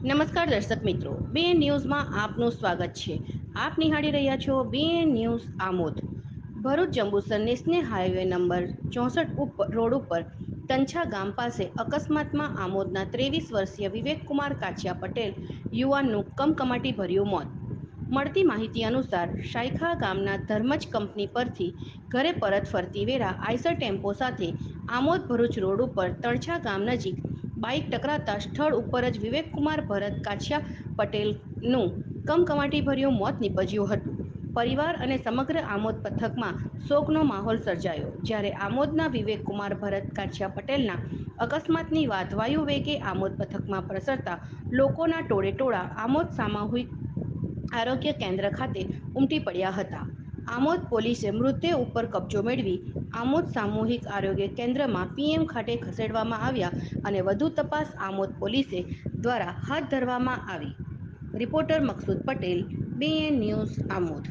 નમસ્કાર દર્શક મિત્રો બે ન્યૂઝમાં આપનું સ્વાગત છે. આપ નિહાળી રહ્યા છો બે news Amod. Bharuch Jambusar national highway number ચોસઠ ઉપર રોડ ઉપર તંછા ગામ પાસે અકસ્માતમાં આમોદના ત્રેવીસ વર્ષીય વિવેકકુમાર કાછિયા પટેલ યુવાનનું કમકમાટી ભર્યું મોત. મળતી માહિતી અનુસાર શાયખા ગામના ધર્મજ કંપની પરથી ઘરે પરત ફરતી વેરા આઈસર ટેમ્પો સાથે આમોદ ભરૂચ રોડ ઉપર તળછા ગામ નજીક બાઇક ટકરાતા સ્થળ ઉપર જ વિવેકકુમાર ભરત કાછિયા પટેલનું કમકમાટીભર્યું મોત નીપજ્યું હતું. પરિવાર અને સમગ્ર આમોદ પથકમાં શોકનો માહોલ સર્જાયો. જ્યારે આમોદના વિવેકકુમાર ભરત કાછિયા પટેલના અકસ્માતની વાત વાયુ વેગે આમોદ પથકમાં પ્રસરતા લોકોના ટોળે ટોળા આમોદ સામૂહિક આરોગ્ય કેન્દ્ર ખાતે ઉમટી પડ્યા હતા. આમોદ પોલીસે મૃતદેહ ઉપર કબજો મેળવી આમોદ સામૂહિક આરોગ્ય કેન્દ્રમાં પીએમ ખાતે ખસેડવામાં આવ્યા અને વધુ તપાસ આમોદ પોલીસે દ્વારા હાથ ધરવામાં આવી. Reporter Maksud Patel BN news Amod.